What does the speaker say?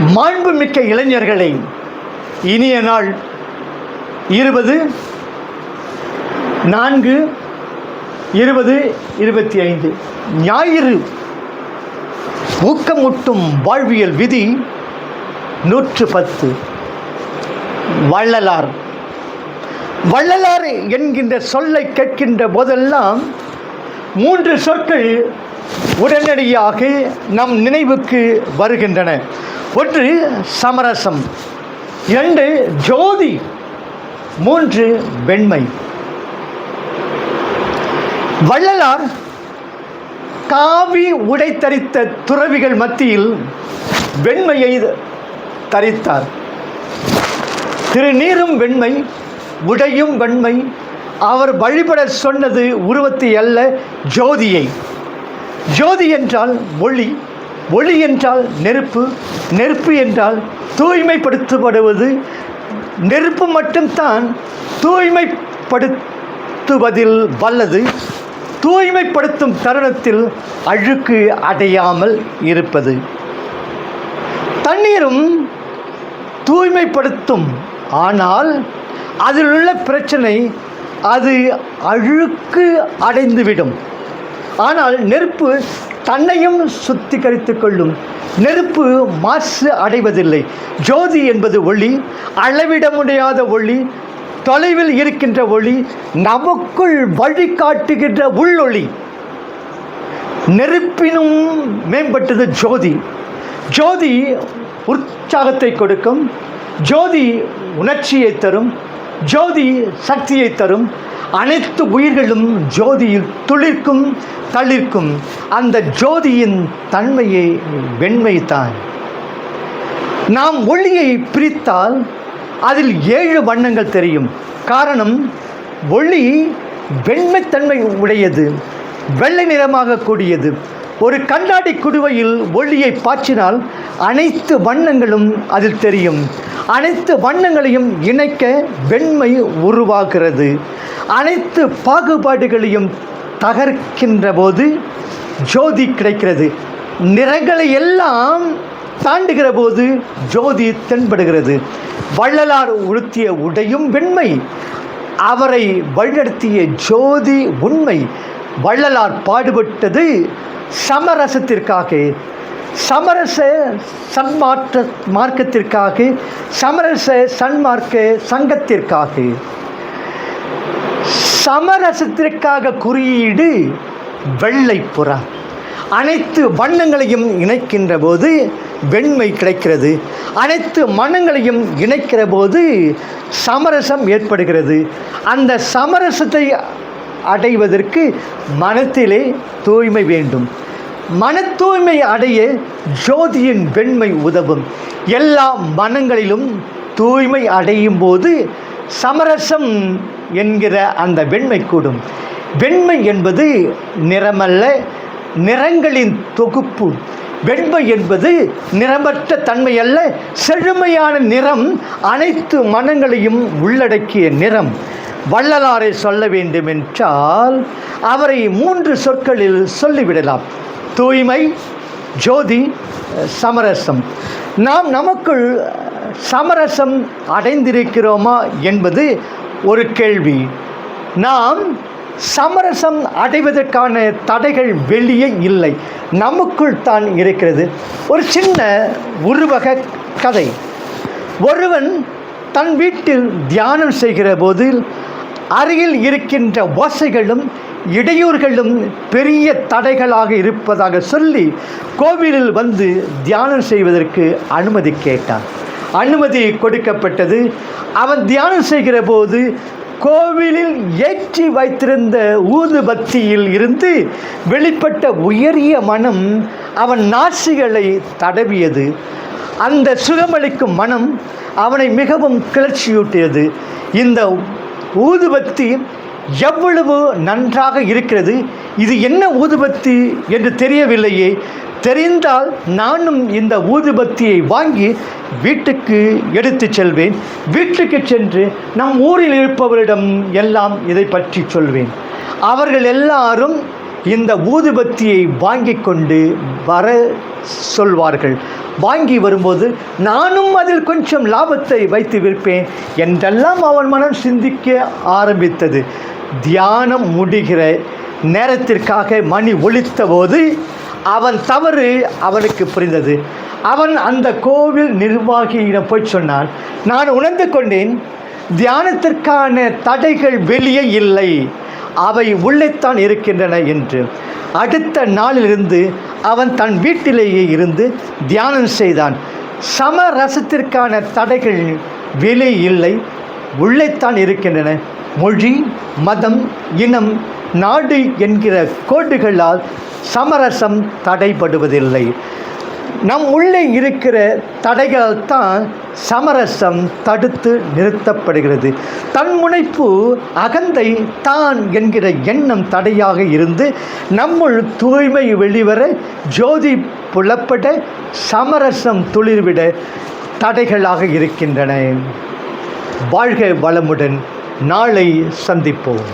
மாண்புமிக்க இளைஞர்களை இனிய நாள் இருபது நான்கு இருபது இருபத்தி ஐந்து. ஞாயிறு ஊக்கமூட்டும் வாழ்வியல் விதி நூற்று பத்து வள்ளலார். வள்ளலார் என்கின்ற சொல்லை கேட்கின்ற போதெல்லாம் மூன்று சொற்கள் உடனடியாக நம் நினைவுக்கு வருகின்றன. ஒன்று சமரசம் இரண்டு ஜோதி மூன்று வெண்மை. வள்ளலார் காவி உடை தரித்த துறவிகள் மத்தியில் வெண்மையை தரித்தார். திருநீரும் வெண்மை உடையும் வெண்மை அவர் வழிபட சொன்னது உருவத்தை அல்ல ஜோதியை. ஜோதி என்றால் ஒளி ஒளி என்றால் நெருப்பு நெருப்பு என்றால் தூய்மைப்படுத்தப்படுவது. நெருப்பு மட்டும்தான் தூய்மைப்படுத்துவதில் வல்லது. தூய்மைப்படுத்தும் தருணத்தில் அழுக்கு அடையாமல் இருப்பது. தண்ணீரும் தூய்மைப்படுத்தும். ஆனால் அதில் உள்ள பிரச்சனை அது அழுக்கு அடைந்துவிடும். ஆனால் நெருப்பு தன்னையும் சுத்திகரித்துக் கொள்ளும். நெருப்பு மாசு அடைவதில்லை. ஜோதி என்பது ஒளி அளவிட முடியாத ஒளி தொலைவில் இருக்கின்ற ஒளி நமக்குள் வழிகாட்டுகின்ற உள்ளொளி. நெருப்பினும் மேம்பட்டது ஜோதி. ஜோதி உற்சாகத்தை கொடுக்கும். ஜோதி உணர்ச்சியை தரும். ஜோதி சக்தியை தரும். அனைத்து உயிர்களும் ஜோதியில் துளிர்க்கும் தளிர்க்கும். அந்த ஜோதியின் தன்மையை வெண்மைதான். நாம் ஒளியை பிரித்தால் அதில் ஏழு வண்ணங்கள் தெரியும். காரணம் ஒளி வெண்மைத்தன்மை உடையது வெள்ளை நிறமாக கூடியது. ஒரு கண்ணாடி குடுவையில் ஒளியை பாய்ச்சினால் அனைத்து வண்ணங்களும் அதில் தெரியும். அனைத்து வண்ணங்களையும் இணைக்க வெண்மை உருவாகிறது. அனைத்து பாகுபாடுகளையும் தகர்க்கின்ற போது ஜோதி கிடைக்கிறது. நிறங்களை எல்லாம் தாண்டுகிற போது ஜோதி தென்படுகிறது. வள்ளலார் உடுத்திய உடையும் வெண்மை அவரை வழிநடத்திய ஜோதி உண்மை. வள்ளலார் பாடுபட்டது சமரசத்திற்காக. சமரச சன்மாற்ற மார்க்கத்திற்காக சமரச சன்மார்க்க சங்கத்திற்காக. சமரசத்திற்காக குறியீடு வெள்ளை புறா. அனைத்து வண்ணங்களையும் இணைக்கின்ற போது வெண்மை கிடைக்கிறது. அனைத்து மனங்களையும் இணைக்கிற போது சமரசம் ஏற்படுகிறது. அந்த சமரசத்தை அடைவதற்கு மனத்திலே தூய்மை வேண்டும். மன தூய்மை அடைய ஜோதியின் வெண்மை உதவும். எல்லா மனங்களிலும் தூய்மை அடையும் போது சமரசம் என்கிற அந்த வெண்மை கூடும். வெண்மை என்பது நிறமல்ல நிறங்களின் தொகுப்பு. வெண்மை என்பது நிறமற்ற தன்மை அல்ல செழுமையான நிறம் அனைத்து மனங்களையும் உள்ளடக்கிய நிறம். வள்ளலாரை சொல்ல வேண்டும் என்றால் அவரை மூன்று சொற்களில் சொல்லிவிடலாம். தூய்மை ஜோதி சமரசம். நாம் நமக்குள் சமரசம் அடைந்திருக்கிறோமா என்பது ஒரு கேள்வி. நாம் சமரசம் அடைவதற்கான தடைகள் வெளியே இல்லை. நமக்குள் தான் இருக்கிறது. ஒரு சின்ன உருவக கதை. ஒருவன் தன் வீட்டில் தியானம் செய்கிற போது அருகில் இருக்கின்ற ஓசைகளும் இடையூறுகளும் பெரிய தடைகளாக இருப்பதாக சொல்லி கோவிலில் வந்து தியானம் செய்வதற்கு அனுமதி கேட்டான் அனுமதி கொடுக்கப்பட்டது. அவன் தியானம் செய்கிற போது கோவிலில் ஏற்றி வைத்திருந்த ஊதுபத்தியில் இருந்து வெளிப்பட்ட உயரிய மனம் அவன் நாசிகளை தடவியது. அந்த சுகமளிக்கும் மனம் அவனை மிகவும் கிளர்ச்சியூட்டியது. இந்த ஊதுபத்தி எவ்வளவு நன்றாக இருக்கிறது? இது என்ன ஊதுபத்தி என்று தெரியவில்லையே. தெரிந்தால் நானும் இந்த ஊதுபத்தியை வாங்கி வீட்டுக்கு எடுத்துச் செல்வேன். வீட்டுக்கு சென்று நம் ஊரில் இருப்பவரிடம் எல்லாம் இதை பற்றி சொல்வேன். அவர்கள் எல்லாரும் இந்த ஊதுபத்தியை வாங்கி கொண்டு வர சொல்வார்கள். வாங்கி வரும்போது நானும் அதில் கொஞ்சம் லாபத்தை வைத்து விற்பேன் என்றெல்லாம் அவன் மனம் சிந்திக்க ஆரம்பித்தது. தியானம் முடிகிற நேரத்திற்காக மணி ஒலித்தபோது அவன் தவறு அவனுக்கு புரிந்தது. அவன் அந்த கோவில் நிர்வாகியிடம் போய் சொன்னான் நான் உணர்ந்து கொண்டேன் தியானத்திற்கான தடைகள் வெளியே இல்லை அவை உள்ளேத்தான் இருக்கின்றன என்று. அடுத்த நாளிலிருந்து அவன் தன் வீட்டிலேயே இருந்து தியானம் செய்தான். சமரசத்திற்கான தடைகள் வெளியே இல்லை உள்ளேத்தான் இருக்கின்றன. மொழி மதம் இனம் நாடு என்கிற கோடுகளால் சமரசம் தடைபடுவதில்லை. நம் உள்ளே இருக்கிற தடைகளால் தான் சமரசம் தடுத்து நிறுத்தப்படுகிறது. தன்முனைப்பு அகந்தை தான் என்கிற எண்ணம் தடையாக இருந்து நம்முள் தூய்மை வெளிவர ஜோதி புலப்பட சமரசம் துளிர்விட தடைகளாக இருக்கின்றன. வாழ்க வளமுடன். நாளை சந்திப்போம்.